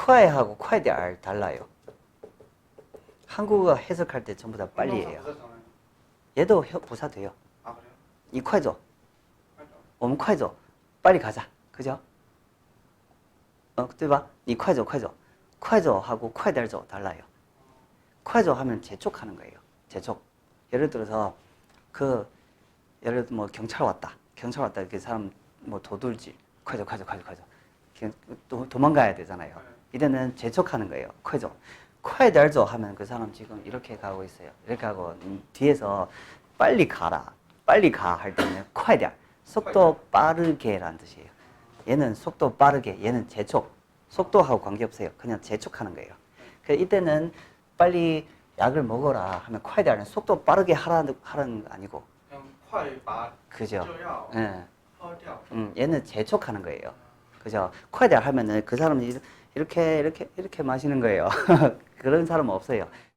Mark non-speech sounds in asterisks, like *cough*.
콰에하고 콰에알 달라요. 한국어 해석할 때 전부 다 빨리 해요. 얘도 부사 돼요. 아, 그래요? 이 콰이죠. 엄 콰이죠. 빨리 가자. 그죠? 어, 对吧?이 콰이죠, 콰이죠. 콰이죠 하고 콰이달죠 달라요. 콰이죠 하면 재촉하는 거예요. 재촉. 예를 들어서 그 예를 들어 뭐 경찰 왔다. 경찰 왔다. 이렇게 사람 뭐 도둑질. 콰이죠, 콰이죠, 콰이죠, 콰이죠. 도, 도망가야 되잖아요. 이때는 재촉하는 거예요. 쾌조. 쾌달조 하면 그 사람 지금 이렇게 가고 있어요. 이렇게 하고 뒤에서 빨리 가라. 빨리 가 할 때는 쾌달. 속도 빠르게란 뜻이에요. 얘는 속도 빠르게, 얘는 재촉. 속도하고 관계없어요. 그냥 재촉하는 거예요. 그 이때는 빨리 약을 먹어라 하면 쾌달은 속도 빠르게 하라는, 하라는 거 아니고. 그죠. 예. 응. 음, 얘는 재촉하는 거예요. 그죠. 쾌달 하면은 그 사람이 이렇게, 이렇게, 이렇게 마시는 거예요. *laughs* 그런 사람 없어요.